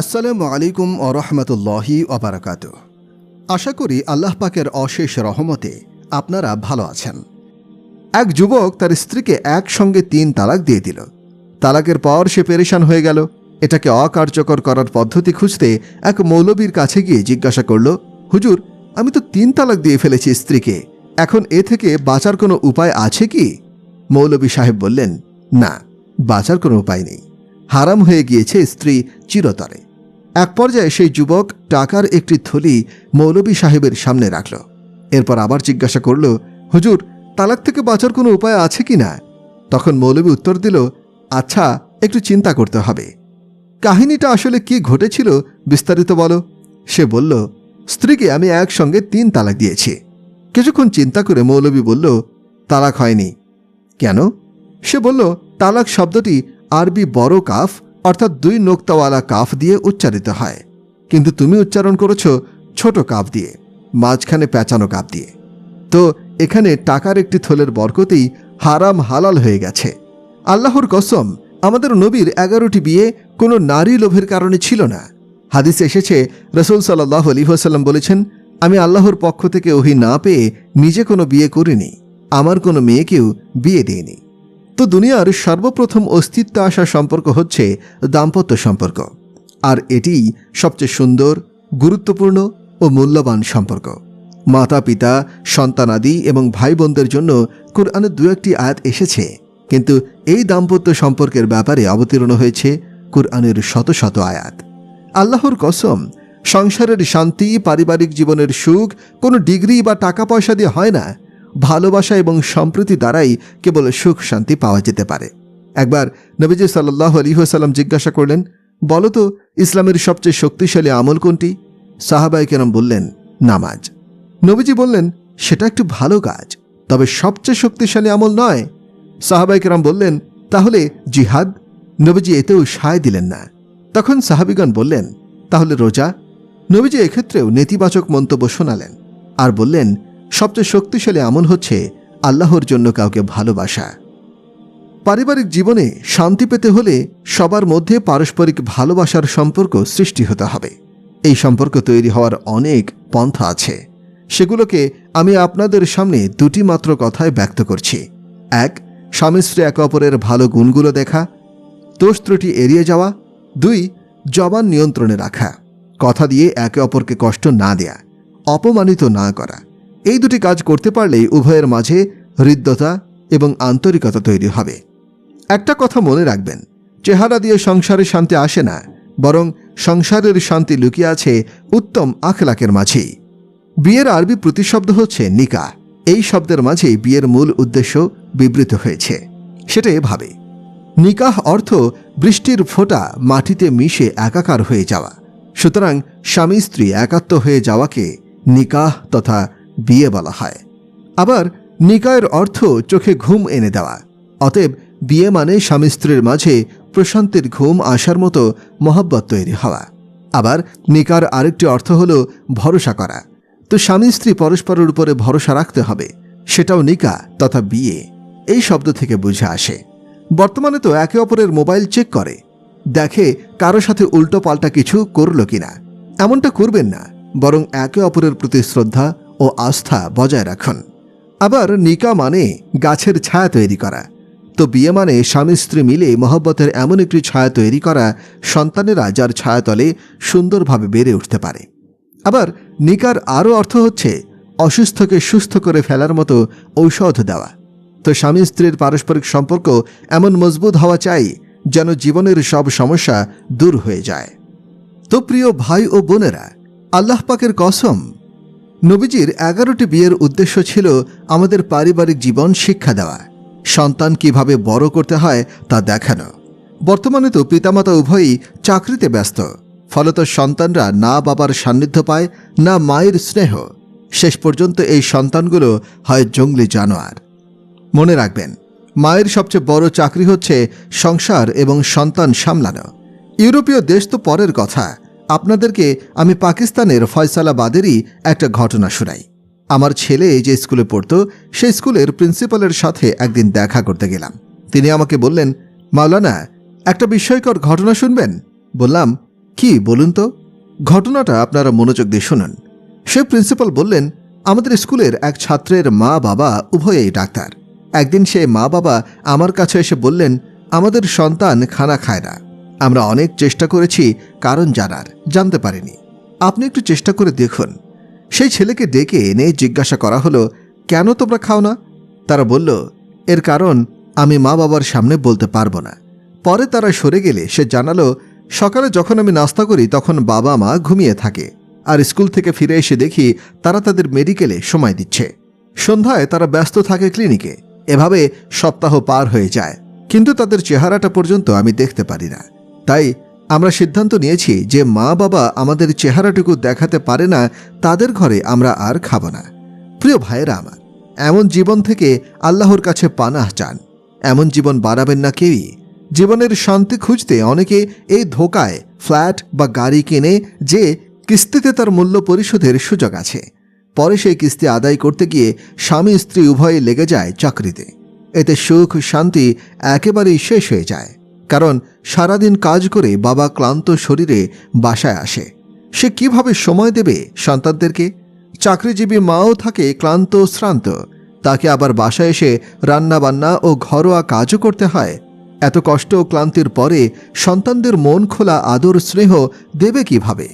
আসসালামু আলাইকুম ও রহমতুল্লাহি ওবরাকাত আশা করি আল্লাহ পাকের অশেষ রহমতে আপনারা ভালো আছেন। এক যুবক তার স্ত্রীকে একসঙ্গে তিন তালাক দিয়ে দিল। তালাকের পর সে পেরেশান হয়ে গেল। এটাকে অকার্যকর করার পদ্ধতি খুঁজতে এক মৌলবীর কাছে গিয়ে জিজ্ঞাসা করল, হুজুর, আমি তো তিন তালাক দিয়ে ফেলেছি স্ত্রীকে। এখন এ থেকে বাঁচার কোনো উপায় আছে কি? মৌলবী সাহেব বললেন, না, বাঁচার কোনো উপায় নেই। হারাম হয়ে গিয়েছে স্ত্রী চিরতরে। এক পর্যায়ে সেই যুবক টাকার একটি থলি মৌলবী সাহেবের সামনে রাখল। এরপর আবার জিজ্ঞাসা করল, হুজুর, তালাক থেকে বাঁচার কোনো উপায় আছে কি না? তখন মৌলবী উত্তর দিল আচ্ছা একটু চিন্তা করতে হবে। কাহিনীটা আসলে কি ঘটেছিল বিস্তারিত বলো? সে বলল, স্ত্রীকে আমি একসঙ্গে তিন তালাক দিয়েছি। কিছুক্ষণ চিন্তা করে মৌলবী বলল, তালাক হয়নি। কেন? সে বলল, তালাক শব্দটি আরবি বড় কাফ, অর্থাৎ দুই নোক্তাওয়ালা কাফ দিয়ে উচ্চারিত হয়। কিন্তু তুমি উচ্চারণ করেছ ছোট কাপ দিয়ে, মাঝখানে পেঁচানো কাপ দিয়ে। তো এখানে টাকার একটি থলের বরকতেই হারাম হালাল হয়ে গেছে। আল্লাহর কসম, আমাদের নবীর এগারোটি বিয়ে কোনো নারী লোভের কারণে ছিল না। হাদিস এসেছে, রসুল সাল্লাহ আলী ওসাল্লাম বলেছেন, আমি আল্লাহর পক্ষ থেকে ওহি না পেয়ে নিজে কোনো বিয়ে করিনি। আমার কোনো মেয়েকেও বিয়ে দিইনি। তো দুনিয়ার সর্বপ্রথম অস্তিত্ব আসা সম্পর্ক হচ্ছে দাম্পত্য সম্পর্ক। আর এটিই সবচেয়ে সুন্দর, গুরুত্বপূর্ণ ও মূল্যবান সম্পর্ক। মাতা, পিতা সন্তানাদি এবং ভাই বোনদের জন্য কোরআনে দু একটি আয়াত এসেছে। কিন্তু এই দাম্পত্য সম্পর্কের ব্যাপারে অবতীর্ণ হয়েছে কোরআনের শত শত আয়াত। আল্লাহর কসম, সংসারের শান্তি, পারিবারিক জীবনের সুখ কোনো ডিগ্রি বা টাকা পয়সা দিয়ে হয় না। ভালোবাসা এবং সম্প্রীতি দ্বারাই কেবল সুখ, শান্তি পাওয়া যেতে পারে। একবার নবীজি সাল্লাহ আলিহাসাল্লাম জিজ্ঞাসা করলেন বলতো ইসলামের সবচেয়ে শক্তিশালী আমল কোনটি? সাহাবাই কেরম বললেন, নামাজ। নবীজি বললেন, সেটা একটু ভালো কাজ, তবে সবচেয়ে শক্তিশালী আমল নয়। সাহাবাই কেরাম বললেন, তাহলে জিহাদ? নবীজি এতেও সায় দিলেন না। তখন সাহাবিগণ বললেন, তাহলে রোজা? নবীজি এক্ষেত্রেও নেতিবাচক মন্তব্য শোনালেন আর বললেন সবচেয়ে শক্তিশালী আমল হচ্ছে আল্লাহর জন্য কাউকে ভালোবাসা। পারিবারিক জীবনে শান্তি পেতে হলে সবার মধ্যে পারস্পরিক ভালোবাসার সম্পর্ক সৃষ্টি হতে হবে। এই সম্পর্ক তৈরি হওয়ার অনেক পন্থা আছে। সেগুলোকে আমি আপনাদের সামনে দুটি মাত্র কথায় ব্যক্ত করছি। এক, স্বামী স্ত্রী একে অপরের ভালো গুণগুলো দেখা। দোষ ত্রুটি এড়িয়ে যাওয়া। দুই, জবান নিয়ন্ত্রণে রাখা। কথা দিয়ে একে অপরকে কষ্ট না দেয়া। অপমানিত না করা। এই দুটি কাজ করতে পারলেই উভয়ের মাঝে হৃদ্যতা এবং আন্তরিকতা তৈরি হবে। একটা কথা মনে রাখবেন, চেহারা দিয়ে সংসারে শান্তি আসে না, বরং সংসারের শান্তি লুকিয়ে আছে উত্তম আখলাকের মাঝেই। বিয়ের আরবি প্রতিশব্দ হচ্ছে নিকা এই শব্দের মাঝেই বিয়ের মূল উদ্দেশ্য বিবৃত হয়েছে। সেটা এভাবে। নিকাহ অর্থ বৃষ্টির ফোঁটা মাটিতে মিশে একাকার হয়ে যাওয়া। সুতরাং স্বামী স্ত্রী একাত্ম হয়ে যাওয়াকে নিকাহ তথা বিয়ে বলা হয়। আবার নিকায়ের অর্থ চোখে ঘুম এনে দেওয়া। অতএব বিয়ে মানে স্বামী স্ত্রীর মাঝে প্রশান্তির ঘুম আসার মতো মহাব্বত তৈরি হওয়া। আবার নিকার আরেকটি অর্থ হল ভরসা করা। তো স্বামী স্ত্রী পরস্পরের উপরে ভরসা রাখতে হবে, সেটাও নিকা তথা বিয়ে। এই শব্দ থেকে বুঝে আসে। বর্তমানে তো একে অপরের মোবাইল চেক করে। দেখে কারও সাথে উল্টো পাল্টা কিছু করল কিনা। এমনটা করবেন না, বরং একে অপরের প্রতি শ্রদ্ধা ও আস্থা বজায় রাখুন। আবার নিকা মানে গাছের ছায়া তৈরি করা। তো বিয়ে মানে স্বামী স্ত্রী মিলে মহব্বতের এমন একটি ছায়া তৈরি করা সন্তানেরা যার ছায়াতলে সুন্দরভাবে বেড়ে উঠতে পারে। আবার নিকার আরও অর্থ হচ্ছে অসুস্থকে সুস্থ করে ফেলার মতো ঔষধ দেওয়া। তো স্বামী স্ত্রীর পারস্পরিক সম্পর্ক এমন মজবুত হওয়া চাই যেন জীবনের সব সমস্যা দূর হয়ে যায়। তো প্রিয় ভাই ও বোনেরা, আল্লাহ পাকের কসম নবীজির এগারোটি বিয়ের উদ্দেশ্য ছিল আমাদের পারিবারিক জীবন শিক্ষা দেওয়া। সন্তান কীভাবে বড় করতে হয় তা দেখানো। বর্তমানে তো পিতামাতা উভয়ই চাকরিতে ব্যস্ত। ফলত সন্তানরা না বাবার সান্নিধ্য পায়, না মায়ের স্নেহ। শেষ পর্যন্ত এই সন্তানগুলো হয় জঙ্গলি জানোয়ার। মনে রাখবেন, মায়ের সবচেয়ে বড় চাকরি হচ্ছে সংসার এবং সন্তান সামলানো। ইউরোপীয় দেশ তো পরের কথা। আপনাদেরকে আমি পাকিস্তানের ফয়সালাবাদেরই একটা ঘটনা শোনাই। আমার ছেলে যে স্কুলে পড়তো, সেই স্কুলের প্রিন্সিপালের সাথে একদিন দেখা করতে গেলাম। তিনি আমাকে বললেন, মাওলানা, একটা বিস্ময়কর ঘটনা শুনবেন? বললাম, কি, বলুন তো? ঘটনাটা আপনারা মনোযোগ দিয়ে শুনুন। সে প্রিন্সিপাল বললেন, আমাদের স্কুলের এক ছাত্রের মা বাবা উভয়েই ডাক্তার। একদিন সে মা বাবা আমার কাছে এসে বললেন, আমাদের সন্তান খানা খায় না। আমরা অনেক চেষ্টা করেছি কারণ জানার, জানতে পারিনি। আপনি একটু চেষ্টা করে দেখুন। সেই ছেলেকে ডেকে এনে জিজ্ঞাসা করা হলো, কেন তোমরা খাও না? তারা বলল, এর কারণ আমি মা বাবার সামনে বলতে পারব না। পরে তারা সরে গেলে সে জানালো, সকালে যখন আমি নাস্তা করি তখন বাবা মা ঘুমিয়ে থাকে আর স্কুল থেকে ফিরে এসে দেখি তারা তাদের মেডিকেলে সময় দিচ্ছে। সন্ধ্যায় তারা ব্যস্ত থাকে ক্লিনিকে। এভাবে সপ্তাহ পার হয়ে যায়। কিন্তু তাদের চেহারাটা পর্যন্ত আমি দেখতে পারি না। তাই আমরা সিদ্ধান্ত নিয়েছি যে মা বাবা আমাদের চেহারাটুকু দেখাতে পারে না, তাদের ঘরে আমরা আর খাব না। প্রিয় ভাইয়েরা আমার, এমন জীবন থেকে আল্লাহর কাছে পানাহ চান। এমন জীবন বাড়াবেন না কেউই। জীবনের শান্তি খুঁজতে অনেকে এই ধোকায় ফ্ল্যাট বা গাড়ি কিনে যে কিস্তিতে তার মূল্য পরিশোধের সুযোগ আছে। পরে সেই কিস্তি আদায় করতে গিয়ে স্বামী স্ত্রী উভয়ে লেগে যায় চাকরিতে। এতে সুখ শান্তি একেবারেই শেষ হয়ে যায়। কারণ সারাদিন কাজ করে বাবা ক্লান্ত শরীরে বাসায় আসে। সে কীভাবে সময় দেবে সন্তানদেরকে? চাকরিজীবী মাও থাকে ক্লান্ত, শ্রান্ত। তাকে আবার বাসায় এসে রান্নাবান্না ও ঘরোয়া কাজও করতে হয়। এত কষ্ট ও ক্লান্তির পরে সন্তানদের মন খোলা আদর স্নেহ দেবে কীভাবে?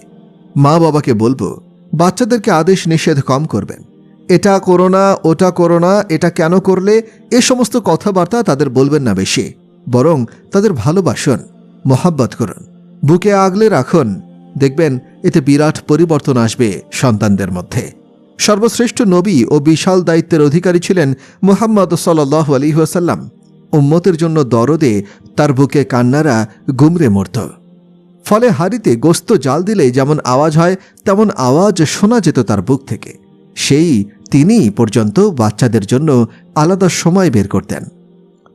মা বাবাকে বলব, বাচ্চাদেরকে আদেশ নিষেধ কম করবেন। এটা করো না, ওটা করো না, এটা কেন করলে? এ সমস্ত কথাবার্তা তাদের বলবেন না বেশি। বরং তাদের ভালোবাসুন, মহাব্বত করুন। বুকে আগলে রাখুন। দেখবেন এতে বিরাট পরিবর্তন আসবে সন্তানদের মধ্যে। সর্বশ্রেষ্ঠ নবী ও বিশাল দায়িত্বের অধিকারী ছিলেন মুহাম্মদ সাল্লাহ আলী ওয়াসাল্লাম। উম্মতের জন্য দরদে তার বুকে কান্নারা গুমরে মরত। ফলে হাড়িতে গোস্ত জাল দিলে যেমন আওয়াজ হয়, তেমন আওয়াজ শোনা যেত তার বুক থেকে। সেই তিনি পর্যন্ত বাচ্চাদের জন্য আলাদা সময় বের করতেন।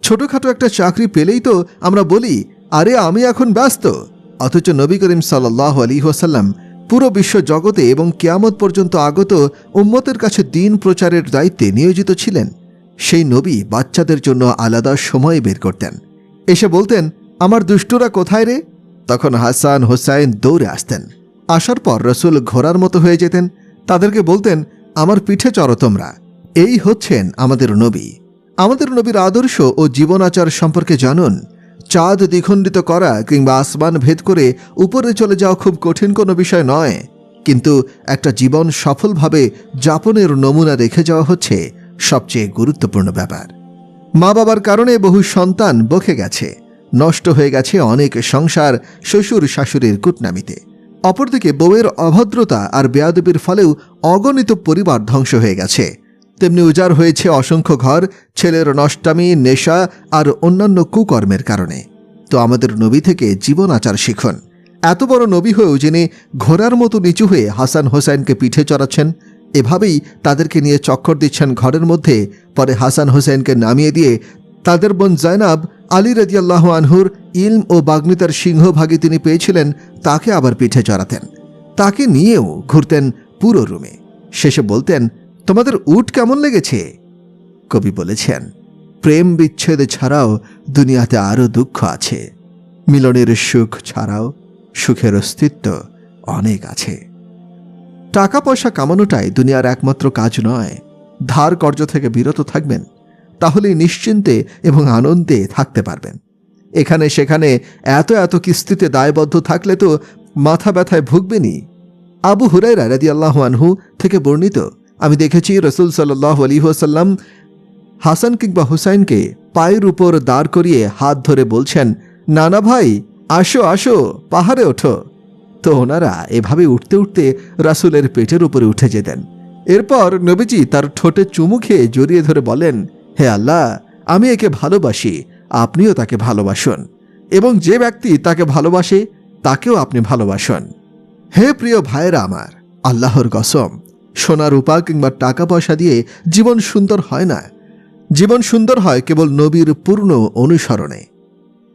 ছোটখাটো একটা চাকরি পেলেই তো আমরা বলি, আরে, আমি এখন ব্যস্ত। অথচ নবী করিম সাল্লাহ আলী ওসাল্লাম পুরো বিশ্ব জগতে এবং কিয়ামত পর্যন্ত আগত উম্মতের কাছে দিন প্রচারের দায়িত্বে নিয়োজিত ছিলেন। সেই নবী বাচ্চাদের জন্য আলাদা সময় বের করতেন। এসে বলতেন, আমার দুষ্টুরা কোথায় রে? তখন হাসান হোসাইন দৌড়ে আসতেন। আসার পর রসুল ঘোড়ার মতো হয়ে যেতেন। তাদেরকে বলতেন, আমার পিঠে চড়ো তোমরা। এই হচ্ছেন আমাদের নবী। আমাদের নবীর আদর্শ ও জীবনাচার সম্পর্কে জানুন। চাঁদ দ্বিখণ্ডিত করা কিংবা আসমান ভেদ করে উপরে চলে যাওয়া খুব কঠিন কোনো বিষয় নয়। কিন্তু একটা জীবন সফলভাবে যাপনের নমুনা রেখে যাওয়া হচ্ছে সবচেয়ে গুরুত্বপূর্ণ ব্যাপার। মা বাবার কারণে বহু সন্তান বকে গেছে, নষ্ট হয়ে গেছে অনেক সংসার শ্বশুর শাশুড়ির কুটনামিতে। অপরদিকে বউয়ের অভদ্রতা আর বেয়াদবির ফলেও অগণিত পরিবার ধ্বংস হয়ে গেছে। তেমনি উজাড় হয়েছে অসংখ্য ঘর, ছেলের নষ্টামি নেশা আর অন্যান্য কুকর্মের কারণে। তো আমাদের নবী থেকে জীবন আচার শিখুন। এত বড় নবী হয়েও যিনি ঘোড়ার মতো নিচু হয়ে হাসান হোসেনকে পিঠে চড়াচ্ছেন, এভাবেই তাদেরকে নিয়ে চক্কর দিচ্ছেন ঘরের মধ্যে, পরে হাসান হোসেনকে নামিয়ে দিয়ে তাদের বোন জায়নাব আলী রদিয়াল্লাহ আনহুর ইলম ও বাগ্মিতার সিংহভাগে তিনি পেয়েছিলেন, তাকে আবার পিঠে চড়াতেন। তাকে নিয়েও ঘুরতেন পুরো রুমে। শেষে বলতেন তোমাদের উট কেমন লেগেছে? কবি বলেছেন, প্রেম বিচ্ছেদ ছাড়াও দুনিয়াতে আরও দুঃখ আছে। মিলনের সুখ ছাড়াও সুখের অস্তিত্ব অনেক আছে। টাকা পয়সা কামানোটাই দুনিয়ার একমাত্র কাজ নয়। ধার কর্য থেকে বিরত থাকবেন, তাহলেই নিশ্চিন্তে এবং আনন্দে থাকতে পারবেন। এখানে সেখানে এত এত কিস্তিতে দায়বদ্ধ থাকলে তো মাথা ব্যথায় ভুগবেনই। আবু হুরাইরা রাদি আল্লাহ আনহু থেকে বর্ণিত আমি দেখেছি রসুল সাল্লাহ আলিহাসাল্লাম হাসান কিংবা হুসাইনকে পায়ের উপর দাঁড় করিয়ে হাত ধরে বলছেন, নানা ভাই, আসো আসো, পাহাড়ে ওঠো। তো ওনারা এভাবে উঠতে উঠতে রাসুলের পেটের উপরে উঠে যেতেন। এরপর নবীজি তার ঠোঁটে চুমু খেয়ে জড়িয়ে ধরে বলেন, হে আল্লাহ, আমি একে ভালোবাসি, আপনিও তাকে ভালোবাসুন। এবং যে ব্যক্তি তাকে ভালোবাসে, তাকেও আপনি ভালোবাসুন। হে প্রিয় ভাইয়েরা আমার, আল্লাহর কসম সোনা রূপা কিংবা টাকা পয়সা দিয়ে জীবন সুন্দর হয় না। জীবন সুন্দর হয় কেবল নবীর পূর্ণ অনুসরণে।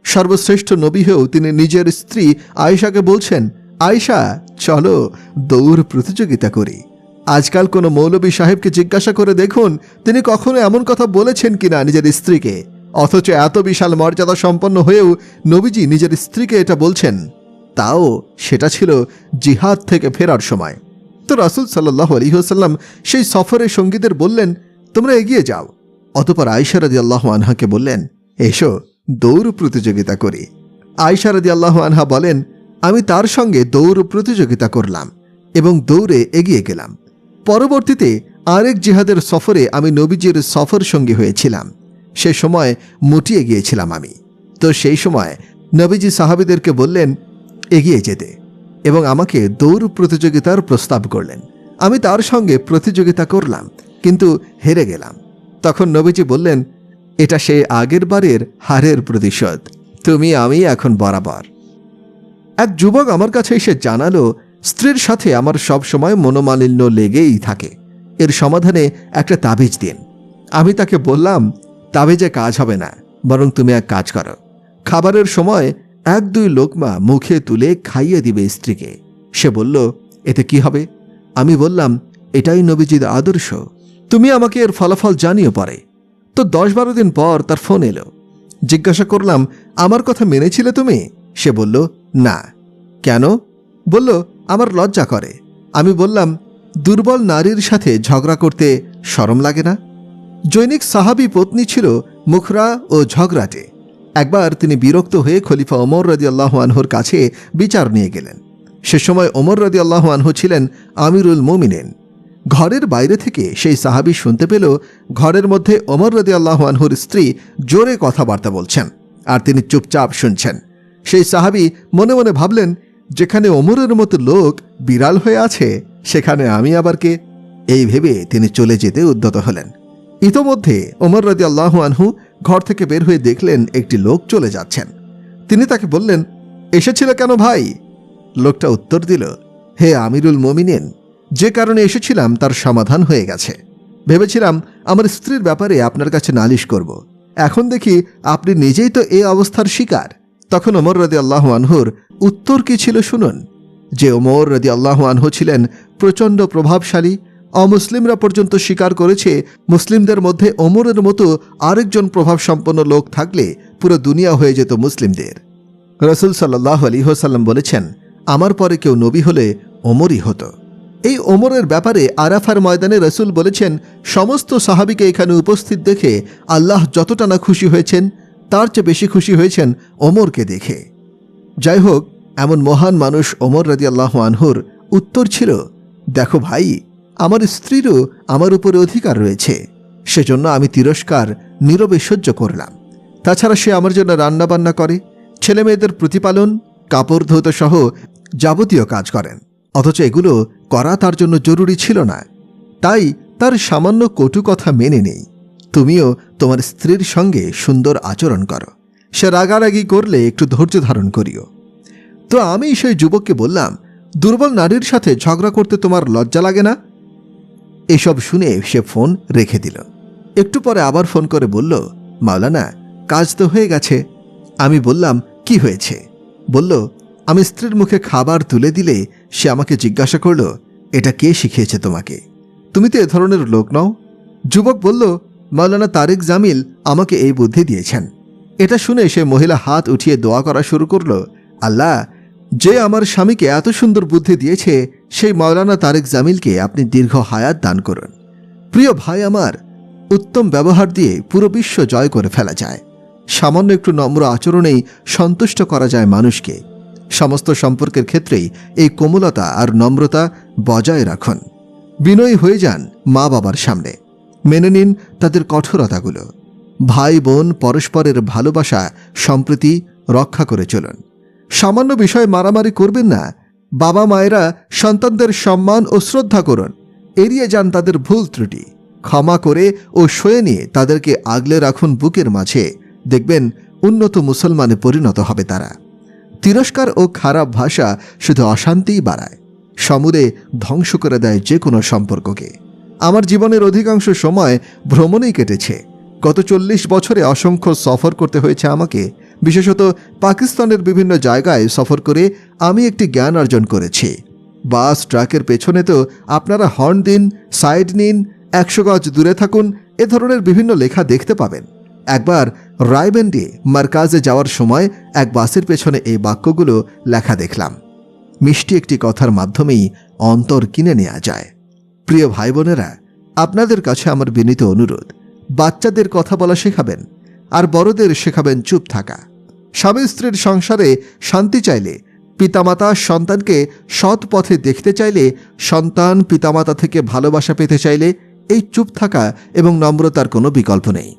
সর্বশ্রেষ্ঠ নবী হয়েও তিনি নিজের স্ত্রী আয়েশাকে বলছেন, আয়েশা, চলো দৌড় প্রতিযোগিতা করি। আজকাল কোনো মৌলবী সাহেবকে জিজ্ঞাসা করে দেখুন, তিনি কখনো এমন কথা বলেছেন কিনা নিজের স্ত্রীকে। অথচ এত বিশাল মর্যাদা সম্পন্ন হয়েও নবীজি নিজের স্ত্রীকে এটা বলছেন। তাও সেটা ছিল জিহাদ থেকে ফেরার সময়। তো রাসুল সাল্লাহ আলহিহাসাল্লাম সেই সফরের সঙ্গীদের বললেন, তোমরা এগিয়ে যাও। অতপর আয়সারদি আল্লাহ আনহাকে বললেন, এসো, দৌড় প্রতিযোগিতা করি। আয়সারদি আল্লাহ আনহা বলেন, আমি তার সঙ্গে দৌড় প্রতিযোগিতা করলাম এবং দৌড়ে এগিয়ে গেলাম। পরবর্তীতে আরেক জিহাদের সফরে আমি নবীজির সফর সঙ্গী হয়েছিলাম। সে সময় মুটিয়ে গিয়েছিলাম আমি। তো সেই সময় নবীজি সাহাবিদেরকে বললেন, এগিয়ে যেতে। এবং আমাকে দৌড় প্রতিযোগিতার প্রস্তাব করলেন। আমি তার সঙ্গে প্রতিযোগিতা করলাম, কিন্তু হেরে গেলাম। তখন নবীজি বললেন, এটা সে আগের বারের হারের প্রতিশোধ। তুমি, আমি এখন বরাবর। এক যুবক আমার কাছে এসে জানালো, স্ত্রীর সাথে আমার সব সময় মনোমালিন্য লেগেই থাকে। এর সমাধানে একটা তাবিজ দিন। আমি তাকে বললাম, তাবিজে কাজ হবে না, বরং তুমি এক কাজ করো। খাবারের সময় এক দুই লোকমা মুখে তুলে খাইয়ে দিবে স্ত্রীকে। সে বলল, এতে কি হবে? আমি বললাম, এটাই নবীজির আদর্শ। তুমি আমাকে এর ফলাফল জানিও পরে। তো দশ বারো দিন পর তার ফোন এলো। জিজ্ঞাসা করলাম, আমার কথা মেনেছিলে তুমি? সে বলল, না। কেন? বলল, আমার লজ্জা করে। আমি বললাম, দুর্বল নারীর সাথে ঝগড়া করতে শরম লাগে না? জৈনিক সাহাবি পত্নী ছিল মুখরা ও ঝগড়াটে। একবার তিনি বিরক্ত হয়ে খলিফা ওমর রদি আল্লাহ আনহুর কাছে বিচার নিয়ে গেলেন। সে সময় ওমর রদি আল্লাহ আনহু ছিলেন আমিরুল মোমিনেন। ঘরের বাইরে থেকে সেই সাহাবি শুনতে পেল, ঘরের মধ্যে ওমর রদি আল্লাহ আনহুর স্ত্রী জোরে কথাবার্তা বলছেন আর তিনি চুপচাপ শুনছেন। সেই সাহাবি মনে মনে ভাবলেন, যেখানে ওমরের মতো লোক বিড়াল হয়ে আছে, সেখানে আমি আবার কে? এই ভেবে তিনি চলে যেতে উদ্যত হলেন। ইতোমধ্যে ওমর রদি আল্লাহ আনহু ঘর থেকে বের হয়ে দেখলেন একটি লোক চলে যাচ্ছেন। তিনি তাকে বললেন, এসেছিল কেন ভাই? লোকটা উত্তর দিল, হে আমিরুল মমিনেন, যে কারণে এসেছিলাম তার সমাধান হয়ে গেছে। ভেবেছিলাম আমার স্ত্রীর ব্যাপারে আপনার কাছে নালিশ করব। এখন দেখি আপনি নিজেই তো এই অবস্থার শিকার। তখন ওমর রদি আল্লাহ আনহুর উত্তর কি ছিল শুনুন। যে ওমর রদি আল্লাহ আনহু ছিলেন প্রচণ্ড প্রভাবশালী অমুসলিমরা পর্যন্ত স্বীকার করেছে, মুসলিমদের মধ্যে ওমরের মতো আরেকজন প্রভাবসম্পন্ন লোক থাকলে পুরো দুনিয়া হয়ে যেত মুসলিমদের। রসুল সাল্লাহ আলী হোসাল্লাম বলেছেন, আমার পরে কেউ নবী হলে ওমরই হতো। এই ওমরের ব্যাপারে আরাফার ময়দানে রসুল বলেছেন, সমস্ত সাহাবিকে এখানে উপস্থিত দেখে আল্লাহ যতটা না খুশি হয়েছেন, তার চেয়ে বেশি খুশি হয়েছেন ওমরকে দেখে। যাই হোক, এমন মহান মানুষ ওমর রাজি আল্লাহ আনহুর উত্তর ছিল, দেখো ভাই আমার স্ত্রীরও আমার উপরে অধিকার রয়েছে। সেজন্য আমি তিরস্কার, নীরবে সহ্য করলাম। তাছাড়া সে আমার জন্য রান্নাবান্না করে ছেলে মেয়েদের প্রতিপালন, কাপড় ধৌত সহ যাবতীয় কাজ করেন। অথচ এগুলো করা তার জন্য জরুরি ছিল না। তাই তার সামান্য কটু কথা মেনে নেই। তুমিও তোমার স্ত্রীর সঙ্গে সুন্দর আচরণ করো। সে রাগারাগি করলে একটু ধৈর্য ধারণ করিও। তো আমি সেই যুবককে বললাম, দুর্বল নারীর সাথে ঝগড়া করতে তোমার লজ্জা লাগে না? এসব শুনে সে ফোন রেখে দিল। একটু পরে আবার ফোন করে বলল, মাওলানা, কাজ তো হয়ে গেছে। আমি বললাম, কি হয়েছে? বলল, আমি স্ত্রীর মুখে খাবার তুলে দিলে সে আমাকে জিজ্ঞাসা করল, এটা কে শিখিয়েছে তোমাকে? তুমি তো এ ধরনের লোক নও। যুবক বলল, মাওলানা তারেক জামিল আমাকে এই বুদ্ধি দিয়েছেন। এটা শুনে সে মহিলা হাত উঠিয়ে দোয়া করা শুরু করল, আল্লাহ যে আমার স্বামীকে এত সুন্দর বুদ্ধি দিয়েছে, সেই মাওলানা তারেক জামিলকে আপনি দীর্ঘ হায়াত দান করুন। প্রিয় ভাই আমার, উত্তম ব্যবহার দিয়ে পুরো বিশ্ব জয় করে ফেলা যায়। সামান্য একটু নম্র আচরণেই সন্তুষ্ট করা যায় মানুষকে। সমস্ত সম্পর্কের ক্ষেত্রেই এই কোমলতা আর নম্রতা বজায় রাখুন। বিনয়ী হয়ে যান মা বাবার সামনে। মেনে নিন তাদের কঠোরতাগুলো। ভাই বোন পরস্পরের ভালোবাসা সম্প্রীতি রক্ষা করে চলুন। সামান্য বিষয়ে মারামারি করবেন না। বাবা মায়েরা সন্তানদের সম্মান ও শ্রদ্ধা করুন। এড়িয়ে যান তাদের ভুল ত্রুটি। ক্ষমা করে ও সয়ে নিয়ে তাদেরকে আগলে রাখুন বুকের মাঝে। দেখবেন উন্নত মুসলমানে পরিণত হবে তারা। তিরস্কার ও খারাপ ভাষা শুধু অশান্তিই বাড়ায়। সমুদে ধ্বংস করে দেয় যে কোনো সম্পর্ককে। আমার জীবনের অধিকাংশ সময় ভ্রমণেই কেটেছে। গত চল্লিশ বছরে অসংখ্য সফর করতে হয়েছে আমাকে। বিশেষত পাকিস্তানের বিভিন্ন জায়গায় সফর করে আমি একটি জ্ঞান অর্জন করেছি। বাস, ট্রাকের পেছনে তো আপনারা হর্ন দিন, সাইড নিন, একশো গজ দূরে থাকুন, এ ধরনের বিভিন্ন লেখা দেখতে পাবেন। একবার রায়বেন্ডে মার্কাজে যাওয়ার সময় এক বাসের পেছনে এই বাক্যগুলো লেখা দেখলাম। মিষ্টি একটি কথার মাধ্যমেই অন্তর কিনে নেওয়া যায়। প্রিয় ভাই বোনেরা, আপনাদের কাছে আমার বিনীত অনুরোধ, বাচ্চাদের কথা বলা শেখাবেন আর বড়দের শেখাবেন চুপ থাকা। স্বামী স্ত্রীর সংসারে শান্তি চাইলে, পিতামাতা সন্তানকে সৎ পথে দেখতে চাইলে, সন্তান পিতামাতা থেকে ভালোবাসা পেতে চাইলে এই চুপ থাকা এবং নম্রতার কোনো বিকল্প নেই।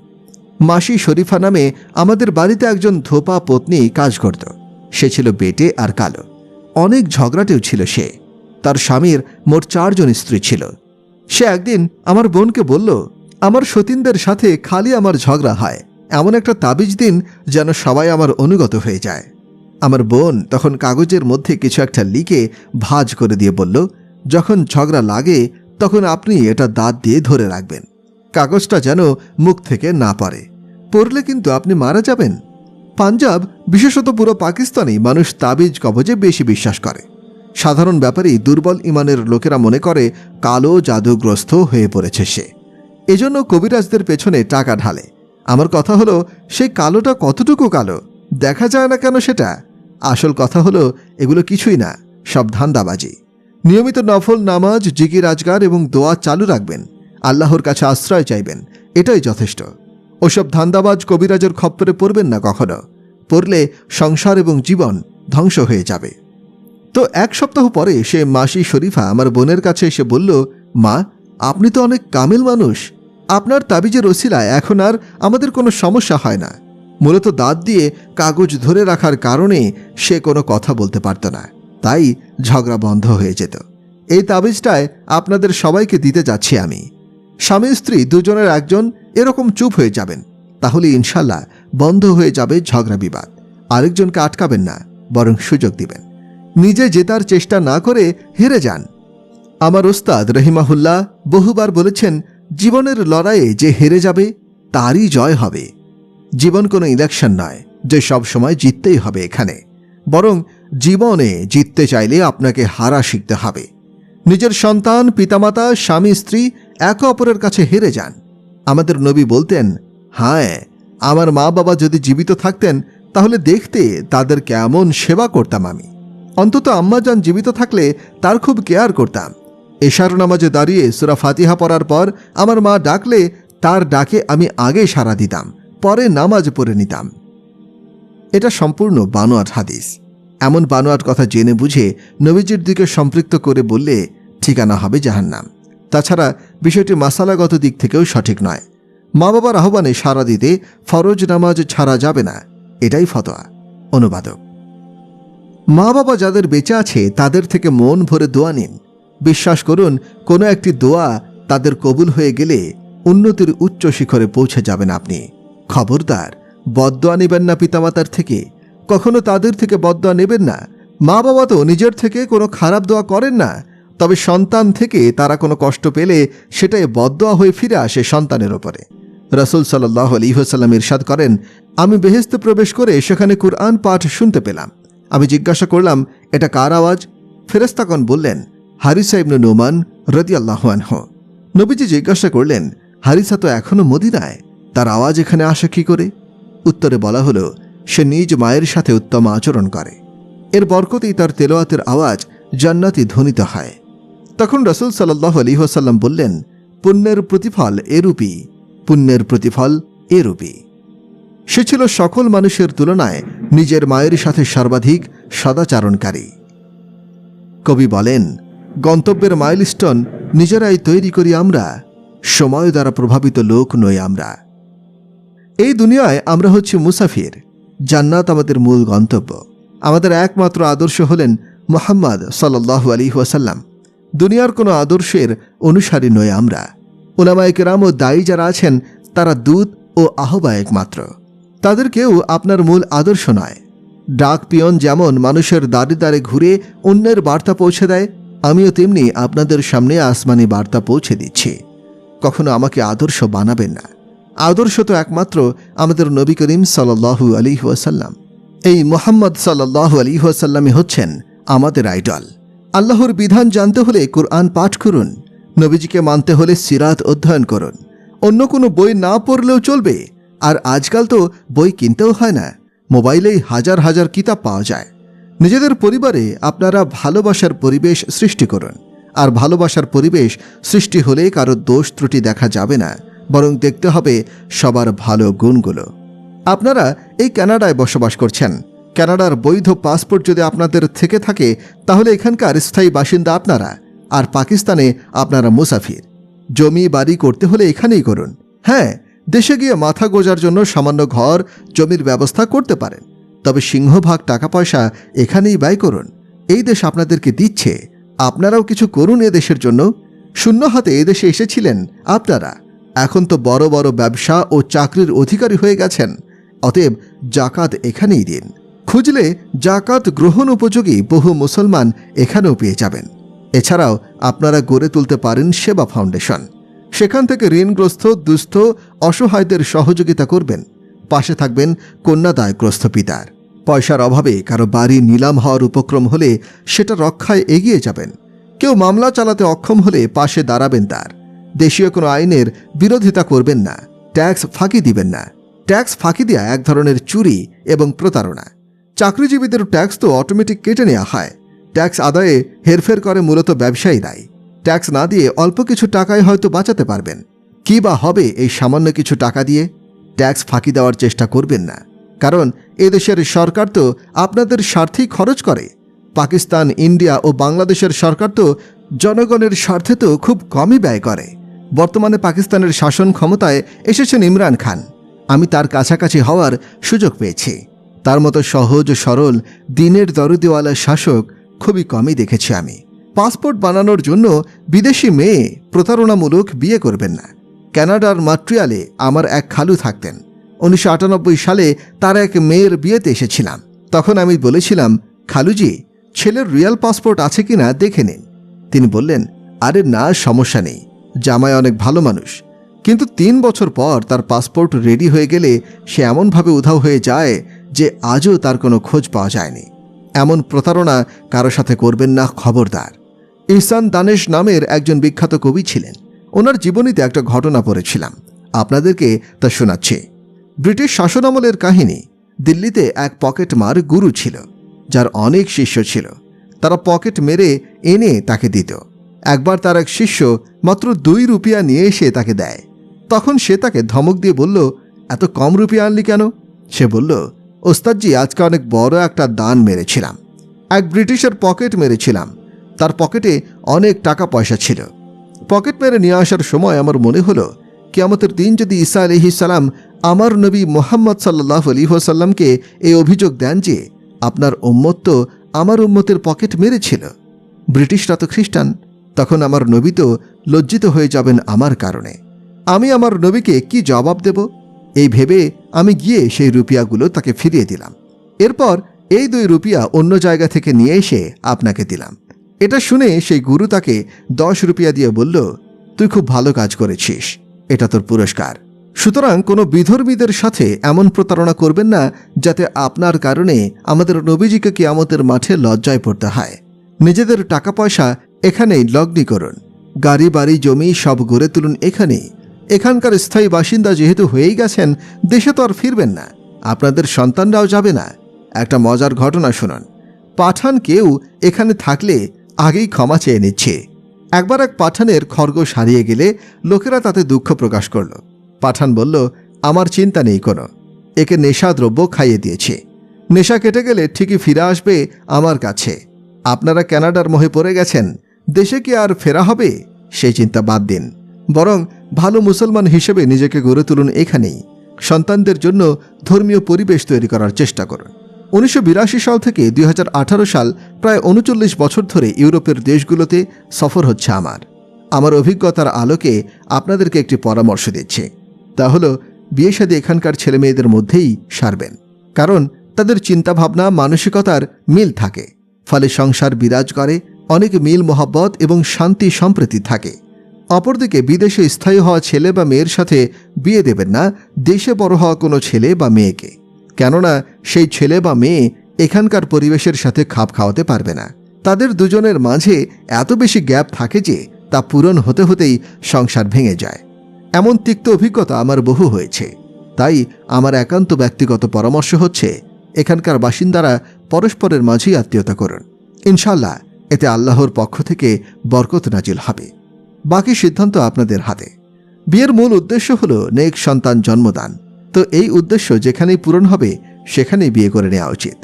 মাসি শরীফা নামে আমাদের বাড়িতে একজন ধোপা পত্নী কাজ করত। সে ছিল বেটে আর কালো। অনেক ঝগড়াটেও ছিল সে। তার স্বামীর মোট চারজন স্ত্রী ছিল। সে একদিন আমার বোনকে বলল, আমার সতীনদের সাথে খালি আমার ঝগড়া হয়। এমন একটা তাবিজ দিন যেন সবাই আমার অনুগত হয়ে যায়। আমার বোন তখন কাগজের মধ্যে কিছু একটা লিখে ভাজ করে দিয়ে বলল, যখন ঝগড়া লাগে, তখন আপনি এটা দাঁত দিয়ে ধরে রাখবেন। কাগজটা যেন মুখ থেকে না পারে পড়লে কিন্তু আপনি মারা যাবেন। পাঞ্জাব, বিশেষত পুরো পাকিস্তানি মানুষ তাবিজ কবজে বেশি বিশ্বাস করে। সাধারণ ব্যাপারেই দুর্বল ইমানের লোকেরা মনে করে কালো জাদুগ্রস্ত হয়ে পড়েছে সে। এজন্য কবিরাজদের পেছনে টাকা ঢালে। আমার কথা হলো, সেই কালোটা কতটুকু কালো? দেখা যায় না কেন সেটা? আসল কথা হলো, এগুলো কিছুই না, সব ধান্দাবাজি। নিয়মিত নফল নামাজ, জিকির রাজগার এবং দোয়া চালু রাখবেন। আল্লাহর কাছে আশ্রয় চাইবেন, এটাই যথেষ্ট। ওসব ধান্দাবাজ কবিরাজের খপ্পরে পড়বেন না কখনো। পড়লে সংসার এবং জীবন ধ্বংস হয়ে যাবে। তো এক সপ্তাহ পরে সে মাসি শরীফা আমার বোনের কাছে এসে বলল, মা, আপনি তো অনেক কামিল মানুষ। আপনার তাবিজের ওসিলায় এখন আর আমাদের কোনো সমস্যা হয় না। মূলত দাঁত দিয়ে কাগজ ধরে রাখার কারণে সে কোনো কথা বলতে পারত না। তাই ঝগড়া বন্ধ হয়ে যেত। এই তাবিজটায় আপনাদের সবাইকে দিতে যাচ্ছি আমি। স্বামী স্ত্রী দুজনের একজন এরকম চুপ হয়ে যাবেন। তাহলে ইনশাল্লাহ বন্ধ হয়ে যাবে ঝগড়া বিবাদ। আরেকজনকে আটকাবেন না, বরং সুযোগ দিবেন। নিজে জেতার চেষ্টা না করে হেরে যান। আমার ওস্তাদ রহিমাহুল্লাহ বহুবার বলেছেন জীবনের লড়াইয়ে যে হেরে যাবে, তারই জয় হবে। জীবন কোনো ইলেকশন নয়, যে সব সময় জিততেই হবে এখানে। বরং জীবনে জিততে চাইলে আপনাকে হারা শিখতে হবে। নিজের সন্তান, পিতামাতা, স্বামী, স্ত্রী একে অপরের কাছে হেরে যান। আমাদের নবী বলতেন হ্যাঁ আমার মা বাবা যদি জীবিত থাকতেন, তাহলে দেখতে তাদের কেমন সেবা করতাম আমি। অন্তত আম্মাজান জীবিত থাকলে তার খুব কেয়ার করতাম। এশার নামাজে দাঁড়িয়ে সুরা ফাতিহা পড়ার পর আমার মা ডাকলে, তার ডাকে আমি আগে সাড়া দিতাম, পরে নামাজ পড়ে নিতাম। এটা সম্পূর্ণ বানোয়াট হাদিস। এমন বানোয়াট কথা জেনে বুঝে নবীজির দিকে সম্পৃক্ত করে বললে, ঠিকানা হবে জাহান্নাম। তাছাড়া বিষয়টি মাসালাগত দিক থেকেও সঠিক নয়। মা বাবার আহ্বানে সাড়া দিতে ফরজ নামাজ ছাড়া যাবে না, এটাই ফতোয়া। অনুবাদক। মা বাবা যাদের বেঁচে আছে, তাদের থেকে মন ভরে দোয়া নিন। বিশ্বাস করুন, কোনো একটি দোয়া তাদের কবুল হয়ে গেলে উন্নতির উচ্চ শিখরে পৌঁছে যাবেন আপনি। খবরদার, বদদোয়া নেবেন না পিতামাতার থেকে। কখনো তাদের থেকে বদদোয়া নেবেন না। মা বাবা তো নিজের থেকে কোনো খারাপ দোয়া করেন না। তবে সন্তান থেকে তারা কোনো কষ্ট পেলে সেটাই বদদোয়া হয়ে ফিরে আসে সন্তানের ওপরে। রসুল সাল্লাহ আলিহাসাল্লাম ইরশাদ করেন, আমি বেহেস্তে প্রবেশ করে সেখানে কুরআন পাঠ শুনতে পেলাম। আমি জিজ্ঞাসা করলাম, এটা কার আওয়াজ? ফেরেস্তাকন বললেন হারিসা ইবনু নোমান রদি আল্লাহ নবীজি জিজ্ঞাসা করলেন, হারিসা তো এখনও মদিনায়? তার আওয়াজ এখানে আসে কি করে? উত্তরে বলা হলো, সে নিজ মায়ের সাথে উত্তম আচরণ করে। এর বরকতেই তার তেলোয়াতের আওয়াজ জান্নাতি ধ্বনিত হয়। তখন রসুল সাল্লাহ আলিহাসাল্লাম বললেন, পুণ্যের প্রতিফল এরূপী, পুণ্যের প্রতিফল এরূপী। সে ছিল সকল মানুষের তুলনায় নিজের মায়ের সাথে সর্বাধিক সদাচারণকারী। কবি বলেন গন্তব্যের মাইলস্টোন নিজেরাই তৈরি করি আমরা, সময় দ্বারা প্রভাবিত লোক নই আমরা। এই দুনিয়ায় আমরা হচ্ছি মুসাফির, জান্নাত আমাদের মূল গন্তব্য। আমাদের একমাত্র আদর্শ হলেন মোহাম্মদ সাল্লাহ আলী ওয়াসাল্লাম। দুনিয়ার কোনো আদর্শের অনুসারী নই আমরা। ওলামায়ক রাম ও দায়ী যারা আছেন, তারা দূত ও আহ্বায়ক মাত্র। তাদের কেউ আপনার মূল আদর্শ নয়। ডাক পিয়ন যেমন মানুষের দাঁড়ে দাঁড়ে ঘুরে অন্যের বার্তা পৌঁছে দেয় আমিও তেমনি আপনাদের সামনে আসমানি বার্তা পৌঁছে দিচ্ছি। কখনো আমাকে আদর্শ বানাবেন না। আদর্শ তো একমাত্র আমাদের নবী করিম সাল্লাহু আলী ওয়াসাল্লাম। এই মোহাম্মদ সাল্লাহু আলী ওয়াসাল্লামই হচ্ছেন আমাদের আইডল। আল্লাহর বিধান জানতে হলে কোরআন পাঠ করুন, নবীজিকে মানতে হলে সিরাত অধ্যয়ন করুন। অন্য কোনো বই না পড়লেও চলবে, আর আজকাল তো বই কিনতেও হয় না, মোবাইলেই হাজার হাজার কিতাব পাওয়া যায়। নিজেদের পরিবারে আপনারা ভালোবাসার পরিবেশ সৃষ্টি করুন। আর ভালোবাসার পরিবেশ সৃষ্টি হলে কারও দোষ ত্রুটি দেখা যাবে না। বরং দেখতে হবে সবার ভালো গুণগুলো। আপনারা এই কানাডায় বসবাস করছেন। কানাডার বৈধ পাসপোর্ট যদি আপনাদের থেকে থাকে, তাহলে এখানকার স্থায়ী বাসিন্দা আপনারা। আর পাকিস্তানে আপনারা মুসাফির। জমি বাড়ি করতে হলে এখানেই করুন। হ্যাঁ দেশে গিয়ে মাথা গোজার জন্য সামান্য ঘর, জমির ব্যবস্থা করতে পারেন। তবে সিংহভাগ টাকা পয়সা এখানেই ব্যয় করুন। এই দেশ আপনাদেরকে দিচ্ছে। আপনারাও কিছু করুন এ দেশের জন্য। শূন্য হাতে এদেশে এসেছিলেন আপনারা। এখন তো বড় বড় ব্যবসা ও চাকরির অধিকারী হয়ে গেছেন। অতএব জাকাত এখানেই দিন। খুঁজলে জাকাত গ্রহণ উপযোগী বহু মুসলমান এখানেও পেয়ে যাবেন। এছাড়াও আপনারা গড়ে তুলতে পারেন সেবা ফাউন্ডেশন। সেখান থেকে ঋণগ্রস্ত, দুস্থ, অসহায়দের সহযোগিতা করবেন। পাশে থাকবেন কন্যাদায়গ্রস্ত পিতার। পয়সার অভাবে কারও বাড়ি নিলাম হওয়ার উপক্রম হলে সেটা রক্ষায় এগিয়ে যাবেন। কেউ মামলা চালাতে অক্ষম হলে পাশে দাঁড়াবেন তার। দেশীয় কোনো আইনের বিরোধিতা করবেন না, ট্যাক্স ফাঁকি দিবেন না। ট্যাক্স ফাঁকি দেওয়া এক ধরনের চুরি এবং প্রতারণা। চাকরিজীবীদের ট্যাক্স তো অটোমেটিক কেটে নেওয়া হয়। ট্যাক্স আদায়ে হেরফের করে মূলত ব্যবসায়ী ব্যবসায়ীরাই ট্যাক্স না দিয়ে অল্প কিছু টাকায় হয়তো বাঁচাতে পারবেন। কি বা হবে এই সামান্য কিছু টাকা দিয়ে? ট্যাক্স ফাঁকি দেওয়ার চেষ্টা করবেন না। কারণ এদেশের সরকার তো আপনাদের স্বার্থেই খরচ করে। পাকিস্তান, ইন্ডিয়া ও বাংলাদেশের সরকার তো জনগণের স্বার্থে তো খুব কমই ব্যয় করে। বর্তমানে পাকিস্তানের শাসন ক্ষমতায় এসেছেন ইমরান খান। আমি তার কাছাকাছি হওয়ার সুযোগ পেয়েছি। তার মতো সহজ সরল, দিনের দরদিওয়ালা শাসক খুবই কমই দেখেছি আমি। পাসপোর্ট বানানোর জন্য বিদেশি মেয়ে প্রতারণামূলক বিয়ে করবেন না। কানাডার মাট্রিয়ালে আমার এক খালু থাকতেন। উনিশশো আটানব্বই সালে তার এক মেয়ের বিয়েতে এসেছিলাম। তখন আমি বলেছিলাম, খালুজি, ছেলের রিয়াল পাসপোর্ট আছে কিনা দেখে নিন। তিনি বললেন, আরে না, সমস্যা নেই। জামাই অনেক ভালো মানুষ। কিন্তু তিন বছর পর তার পাসপোর্ট রেডি হয়ে গেলে সে এমনভাবে উধাও হয়ে যায় যে আজও তার কোনো খোঁজ পাওয়া যায়নি। এমন প্রতারণা কারও সাথে করবেন না খবরদার। ইহসান দানেশ নামের একজন বিখ্যাত কবি ছিলেন। ওনার জীবনীতে একটা ঘটনা পড়েছিলাম। আপনাদেরকে তা শোনাচ্ছি। ব্রিটিশ শাসনামলের কাহিনী, দিল্লিতে এক পকেট মার গুরু ছিল, যার অনেক শিষ্য ছিল। তারা পকেট মেরে এনে তাকে দিত। একবার তার এক শিষ্য মাত্র দুই রুপিয়া নিয়ে এসে তাকে দেয়। তখন সে তাকে ধমক দিয়ে বলল, এত কম রুপিয়া আনলি কেন? সে বলল, ওস্তাদজি, আজকে অনেক বড় একটা দান মেরেছিলাম। এক ব্রিটিশের পকেট মেরেছিলাম। তার পকেটে অনেক টাকা পয়সা ছিল। পকেট মেরে নিয়ে আসার সময় আমার মনে হলো, কিয়ামতের দিন যদি ঈসা আলহি সালাম আমার নবী মোহাম্মদ সাল্লাহ আলী সাল্লামকে এই অভিযোগ দেন যে আপনার উম্মত তো আমার উম্মতের পকেট মেরেছিল। ব্রিটিশরা তো খ্রিস্টান, তখন আমার নবী তো লজ্জিত হয়ে যাবেন আমার কারণে। আমি আমার নবীকে কি জবাব দেব? এই ভেবে আমি গিয়ে সেই রুপিয়াগুলো তাকে ফিরিয়ে দিলাম। এরপর এই দুই রুপিয়া অন্য জায়গা থেকে নিয়ে এসে আপনাকে দিলাম। এটা শুনে সেই গুরু তাকে দশ রুপিয়া দিয়ে বলল, তুই খুব ভালো কাজ করেছিস। এটা তোর পুরস্কার। সুতরাং কোনো বিধর্মীদের সাথে এমন প্রতারণা করবেন না, যাতে আপনার কারণে আমাদের নবীজিকে কিয়ামতের মাঠে লজ্জায় পড়তে হয়। নিজেদের টাকা পয়সা এখানেই লগ্নি করুন। গাড়ি, বাড়ি, জমি সব গড়ে তুলুন এখানেই এখানকার স্থায়ী বাসিন্দা যেহেতু হয়েই গেছেন, দেশে তো আর ফিরবেন না। আপনাদের সন্তানরাও যাবে না। একটা মজার ঘটনা শুনুন। পাঠান কেউ এখানে থাকলে আগেই ক্ষমা চেয়ে নিচ্ছে। একবার এক পাঠানের খরগোশ হারিয়ে গেলে লোকেরা তাতে দুঃখ প্রকাশ করল। পাঠান বলল, আমার চিন্তা নেই কোনো। একে নেশা দ্রব্য খাইয়ে দিয়েছে। নেশা কেটে গেলে ঠিকই ফিরে আসবে আমার কাছে। আপনারা ক্যানাডার মোহে পড়ে গেছেন। দেশে কি আর ফেরা হবে? সেই চিন্তা বাদ দিন। বরং ভালো মুসলমান হিসেবে নিজেকে গড়ে তুলুন এখানেই। সন্তানদের জন্য ধর্মীয় পরিবেশ তৈরি করার চেষ্টা করুন। উনিশশো বিরাশি সাল থেকে দুই হাজার আঠারো সাল প্রায় উনচল্লিশ বছর ধরে ইউরোপের দেশগুলোতে সফর হচ্ছে আমার। আমার অভিজ্ঞতার আলোকে আপনাদেরকে একটি পরামর্শ দিচ্ছি। তা হলো, বিয়ে শাদী এখানকার ছেলে মেয়েদের মধ্যেই সারবেন। কারণ, তাদের চিন্তাভাবনা, মানসিকতার মিল থাকে। ফলে সংসার বিরাজ করে, অনেক মিল মোহাব্বত এবং শান্তি সম্প্রীতি থাকে। অপরদিকে বিদেশে স্থায়ী হওয়া ছেলে বা মেয়ের সাথে বিয়ে দেবেন না, দেশে বড় হওয়া কোনো ছেলে বা মেয়েকে। কেননা সেই ছেলে বা মেয়ে এখানকার পরিবেশের সাথে খাপ খাওয়াতে পারবে না। তাদের দুজনের মাঝে এত বেশি গ্যাপ থাকে যে তা পূরণ হতে হতেই সংসার ভেঙে যায়। এমন তিক্ত অভিজ্ঞতা আমার বহু হয়েছে। তাই আমার একান্ত ব্যক্তিগত পরামর্শ হচ্ছে, এখানকার বাসিন্দারা পরস্পরের মাঝেই আত্মীয়তা করুন। ইনশাল্লাহ এতে আল্লাহর পক্ষ থেকে বরকত নাজিল হবে। বাকি সিদ্ধান্ত আপনাদের হাতে। বিয়ের মূল উদ্দেশ্য হল নেক সন্তান জন্মদান। তো এই উদ্দেশ্য যেখানেই পূরণ হবে, সেখানেই বিয়ে করে নেওয়া উচিত।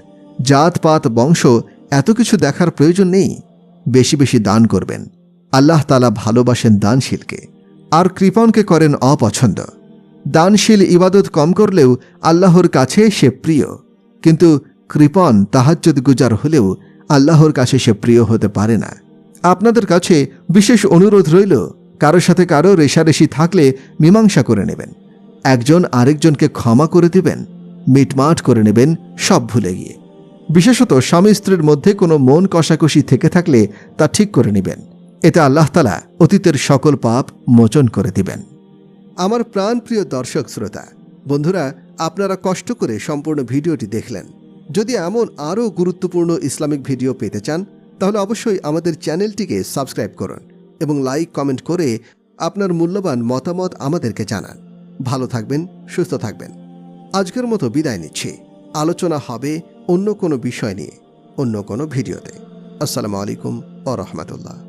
জাত পাত বংশ এত কিছু দেখার প্রয়োজন নেই। বেশি বেশি দান করবেন। আল্লাহ তালা ভালোবাসেন দানশীলকে। আর কৃপণকে করেন অপছন্দ। দানশীল ইবাদত কম করলেও আল্লাহর কাছে সে প্রিয়। কিন্তু কৃপণ তাহাজ্জুদ গুজার হলেও আল্লাহর কাছে সে প্রিয় হতে পারে না। আপনাদের কাছে বিশেষ অনুরোধ রইল কারোর সাথে কারও রেশারেশি থাকলে মীমাংসা করে নেবেন। একজন আরেকজনকে ক্ষমা করে দিবেন, মিটমাট করে নেবেন, সব ভুলে গিয়ে। বিশেষত স্বামী স্ত্রীর মধ্যে কোনো মন কষাকষি থেকে থাকলে তা ঠিক করে নেবেন। এতে আল্লাহ তালা অতীতের সকল পাপ মোচন করে দিবেন। আমার প্রাণপ্রিয় দর্শক শ্রোতা, বন্ধুরা, আপনারা কষ্ট করে সম্পূর্ণ ভিডিওটি দেখলেন। যদি এমন আরও গুরুত্বপূর্ণ ইসলামিক ভিডিও পেতে চান, তাহলে অবশ্যই আমাদের চ্যানেলটিকে সাবস্ক্রাইব করুন এবং লাইক, কমেন্ট করে আপনার মূল্যবান মতামত আমাদেরকে জানান। ভালো থাকবেন, সুস্থ থাকবেন। আজকের মতো বিদায় নিচ্ছি। আলোচনা হবে অন্য কোনো বিষয় নিয়ে, অন্য কোনো ভিডিওতে। আসসালামু আলাইকুম ও রহমতুল্লাহ।